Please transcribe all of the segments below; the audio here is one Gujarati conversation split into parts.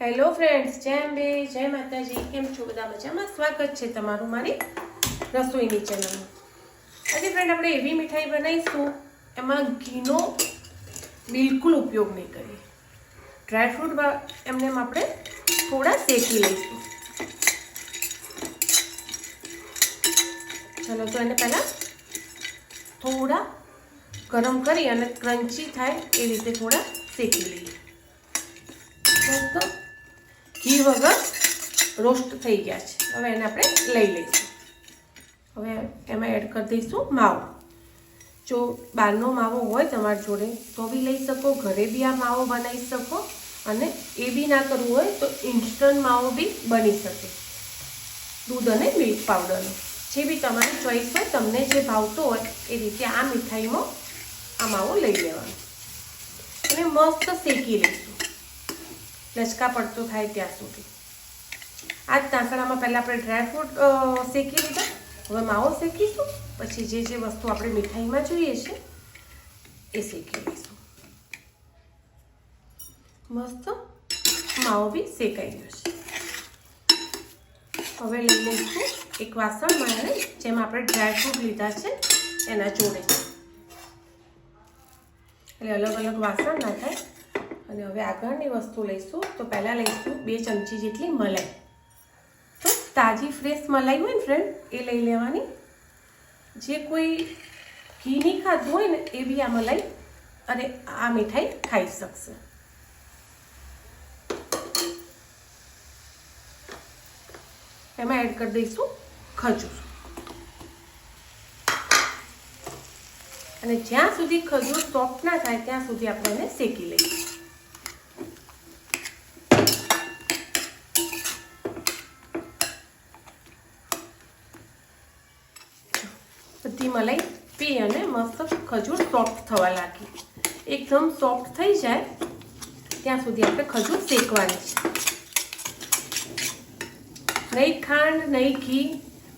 હેલો ફ્રેન્ડ્સ જય અંબે, જય માતાજી, કેમ છો બધા મજામાં? સ્વાગત છે તમારું મારી રસોઈની ચેનલમાં આજે ફ્રેન્ડ આપણે એવી મીઠાઈ બનાવીશું, એમાં ઘીનો બિલકુલ ઉપયોગ નહીં કરીએ. ડ્રાયફ્રૂટ એમને એમ આપણે થોડા શેકી લઈશું. ચલો તો એને પહેલાં થોડા ગરમ કરી અને ક્રન્ચી થાય એ રીતે થોડા શેકી લઈએ. મસ્ત ઘી વગર રોસ્ટ થઈ ગયા છે. હવે એને આપણે લઈ લઈશું. હવે એમાં એડ કરી દઈશું માવો. જો બહારનો માવો હોય તમારી જોડે, તો બી લઈ શકો, ઘરે બી આ માવો બનાવી શકો અને એ બી ના કરવું હોય તો ઇન્સ્ટન્ટ માવો બી બની શકે. દૂધ અને મિલ્ક પાવડરનો જે બી તમારી ચોઈસ હોય, તમને જે ભાવતો હોય, એ રીતે આ મીઠાઈમાં આ માવો લઈ લેવાનો. અને મસ્ત શેકી લઈશું. લચકા પડતો થાય ત્યાં સુધી. આ તાંસણામાં પહેલાં આપણે ડ્રાયફ્રૂટ શેકી લીધા. હવે માવો શેકીશું. પછી જે જે વસ્તુ આપણે મીઠાઈમાં જોઈએ છે, એ શેકી લઈશું. મસ્ત માવો બી શેકાઈ ગયો છે. હવે લઈ લઈશું એક વાસણમાં એને જેમાં આપણે ડ્રાયફ્રૂટ લીધા છે, એના જોડે. એટલે અલગ અલગ વાસણ ના થાય. અને હવે આગળની વસ્તુ લઈશું. તો પહેલાં લઈશું બે ચમચી જેટલી મલાઈ. તો તાજી ફ્રેશ મલાઈ હોય ને ફ્રેન્ડ એ લઈ લેવાની. જે કોઈ ઘીની ખાધું હોય ને, એ બી આ મલાઈ અને આ મીઠાઈ ખાઈ શકશે. એમાં એડ કરી દઈશું ખજૂર. અને જ્યાં સુધી ખજૂર સોફ્ટ ના થાય, ત્યાં સુધી આપણે એને શેકી લઈશું બધી મલાઈ, પી અને મસ્ત ખજૂર સોફ્ટ થવા લાગી. એકદમ સોફ્ટ થઈ જાય, ત્યાં સુધી આપણે ખજૂર શેકવાની. છે નહીં ખાંડ, નહીં ઘી,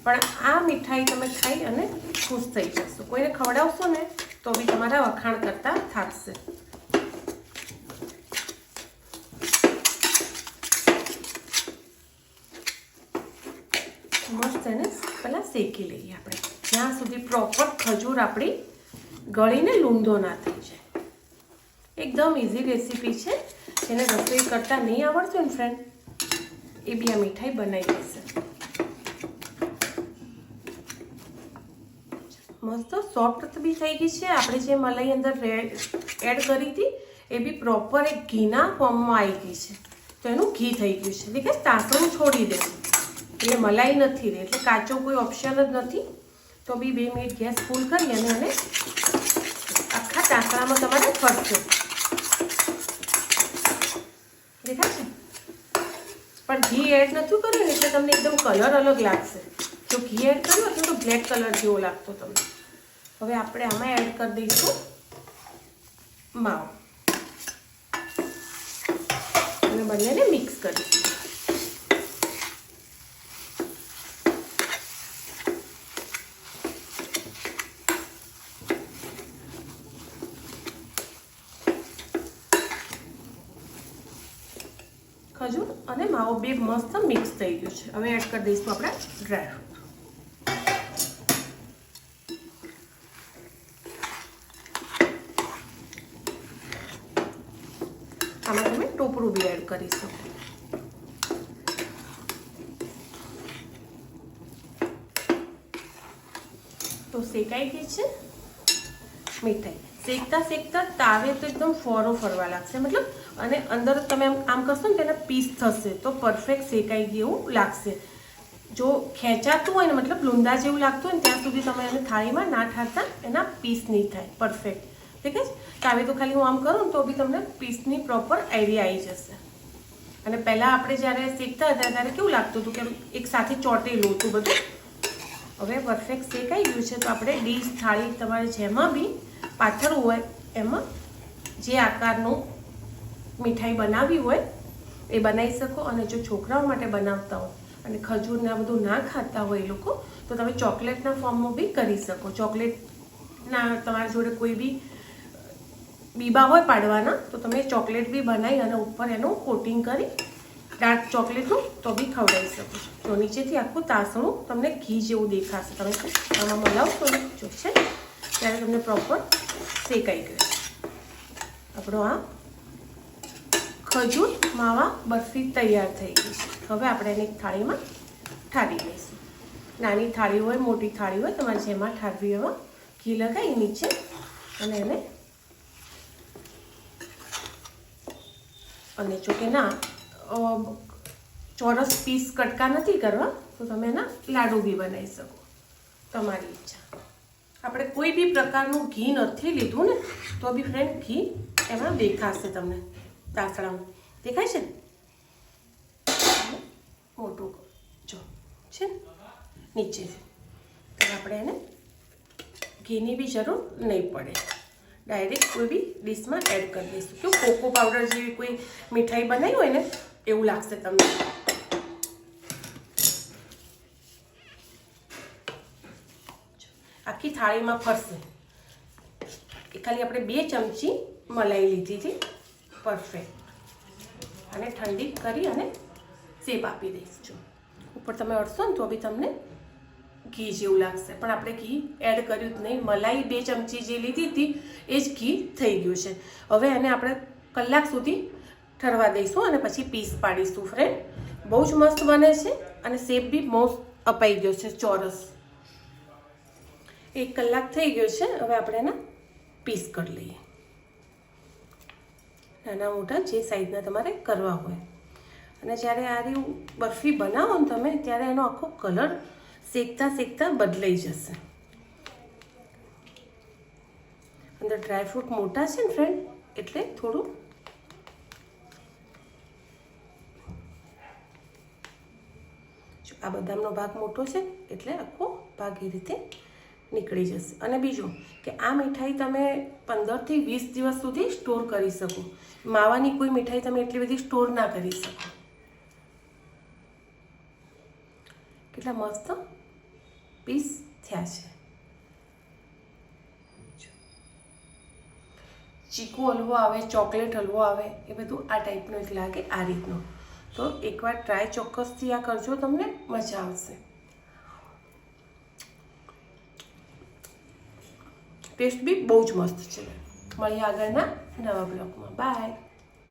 પણ આ મીઠાઈ તમે ખાઈ અને ખુશ થઈ જશો. કોઈને ખવડાવશો ને, તો બી તમારા વખાણ કરતા થાકશે. મસ્ત એને પહેલાં શેકી લઈએ આપણે. જ્યાં સુધી પ્રોપર ખજૂર આપણી ગળીને લૂંધો ના થઈ જાય. એકદમ ઇઝી રેસીપી છે. જેને રસોઈ કરતાં નહીં આવડતું ને ફ્રેન્ડ એ બી આ મીઠાઈ બનાવી દેશે મસ્ત સોફ્ટ બી થઈ ગઈ છે. આપણે જે મલાઈ અંદર એડ કરી હતી, એ બી પ્રોપર એક ઘીના ફોર્મમાં આવી ગઈ છે. તો એનું ઘી થઈ ગયું છે. દેખાય તાસણું છોડી દે એટલે મલાઈ નથી રહે. એટલે કાચો કોઈ ઓપ્શન જ નથી. તો બી બે મિનિટ ગેસ ફૂલ કરી અને એને આખા ચાકડામાં તમારે ફરશે. દેખાય પણ ઘી એડ નથી કર્યું ને એટલે તમને એકદમ કલર અલગ લાગશે. જો ઘી એડ કર્યું હતું તો બ્લેક કલર જેવો લાગતો તમને. હવે આપણે આમાં એડ કરી દઈશું માવો. અને બંનેને મિક્સ કરીશું ખજૂર અને માવો બે મસ્ત મિક્સ થઈ ગયું છે. હવે એડ કરી દઈશું આપણે ડ્રાયફ્રૂટ આમાં તમે ટોપરું બી એડ કરી શકો. તો શેકાઈ ગઈ છે? મીઠાઈ. શેકતા શેકતા તાવે તો એકદમ ફોરો ફરવા લાગશે. મતલબ અને અંદર તમે આમ કરશો ને તેના પીસ થશે. તો પરફેક્ટ શેકાઈ ગયું એવું લાગશે. જો ખેંચાતું હોય ને, મતલબ લૂંદા જેવું લાગતું હોય ને, ત્યાં સુધી તમે એને થાળીમાં ના ઠારતા, એના પીસ નહીં થાય. પરફેક્ટ ઠીક છે? તાવે તો ખાલી હું આમ કરું ને, તો બી તમને પીસની પ્રોપર આઈડિયા આવી જશે. અને પહેલાં આપણે જ્યારે શેકતા હતા, ત્યારે કેવું લાગતું હતું કે એક સાથે ચોંટેલું હતું બધું. હવે પરફેક્ટ શેકાઈ ગયું છે, તો આપણે ડીશ થાળી તમારે જેમાં બી પાથરવું હોય, એમાં જે આકારનું મીઠાઈ બનાવવી હોય, એ બનાવી શકો. અને જો છોકરાઓ માટે બનાવતા હોય અને ખજૂરને આ બધું ના ખાતા હોય એ લોકો, તો તમે ચોકલેટના ફોર્મમાં બી કરી શકો. ચોકલેટના તમારી જોડે કોઈ બી બીબા હોય પાડવાના, તો તમે ચોકલેટ બી બનાવી અને ઉપર એનું કોટિંગ કરી ડાર્ક ચોકલેટનું તો બી ખવડાવી શકો છો. તો નીચેથી આખું તાસણું તમને ઘી જેવું દેખાશે. તમે આમાં મલાવશો? ને જો છે ત્યારે તમને પ્રોપર શેકાઈ ગયું આપણો આ ખજૂર માવા બરફી તૈયાર થઈ ગઈ છે. હવે આપણે એને થાળીમાં ઠારી લઈશું. નાની થાળી હોય, મોટી થાળી હોય, તમારે જેમાં ઠારવી એમાં ઘી લગાવી, નીચે અને એને અને જો કે ના ચોરસ પીસ કટકા નથી કરવા, તો તમે એના લાડુ બી બનાવી શકો. તમારી ઈચ્છા. આપણે કોઈ બી પ્રકારનું ઘી નથી લીધું ને, તો બી ફ્રેન્ડ ઘી એમાં દેખાશે તમને. તાસડામાં દેખાય છે? મોટું જો, છે ને? નીચેથી તો આપણે એને ઘીની બી જરૂર નહીં પડે. ડાયરેક્ટ કોઈ બી ડીશમાં એડ કરી દઈશું. કેવું કોકો પાવડર જેવી કોઈ મીઠાઈ બનાવી હોય ને, એવું લાગશે તમને. આખી થાળીમાં ફરશે. એ ખાલી આપણે બે ચમચી મલાઈ લીધી હતી પરફેક્ટ અને ઠંડી કરી અને સેપ આપી દઈશું. ઉપર તમે અડશો ને તો બી તમને ઘી જેવું લાગશે. પણ આપણે ઘી એડ કર્યું જ નહીં. મલાઈ બે ચમચી જે લીધી હતી, એ જ ઘી થઈ ગયું છે. હવે એને આપણે કલાક સુધી ઠરવા દઈશું અને પછી પીસ પાડીશું ફ્રેન્ડ બહુ જ મસ્ત બને છે અને શેપ બી મોસ્ટ અપાઈ ગયો છે ચોરસ. એક કલાક થઈ ગયો છે. હવે આપણે એના પીસ કરી લઈએ. નાના મોટા જે સાઈઝના તમારે કરવા હોય. અને જ્યારે આ રહ્યું બરફી બનાવો ને તમે, ત્યારે એનો આખો કલર શેકતા શેકતા બદલાઈ જશે. અંદર ડ્રાયફ્રૂટ મોટા છે ને ફ્રેન્ડ એટલે થોડું આ બદામનો ભાગ મોટો છે, એટલે આખો ભાગ એ રીતે નીકળી જશે. અને બીજું, કે આ મીઠાઈ તમે પંદરથી વીસ દિવસ સુધી સ્ટોર કરી શકો. માવાની કોઈ મીઠાઈ તમે એટલી બધી સ્ટોર ના કરી શકો. કેટલા મસ્ત પીસ થયા છે. ચીકુ હલવો આવે, ચોકલેટ હલવો આવે, એ બધું આ ટાઈપનો એક લાગે આ રીતનો. તો એકવાર ટ્રાય ચોક્કસથી આ કરજો, તમને મજા આવશે. ટેસ્ટ બી બહુ જ મસ્ત છે. મળીએ આગળના નવા બ્લોગમાં. બાય.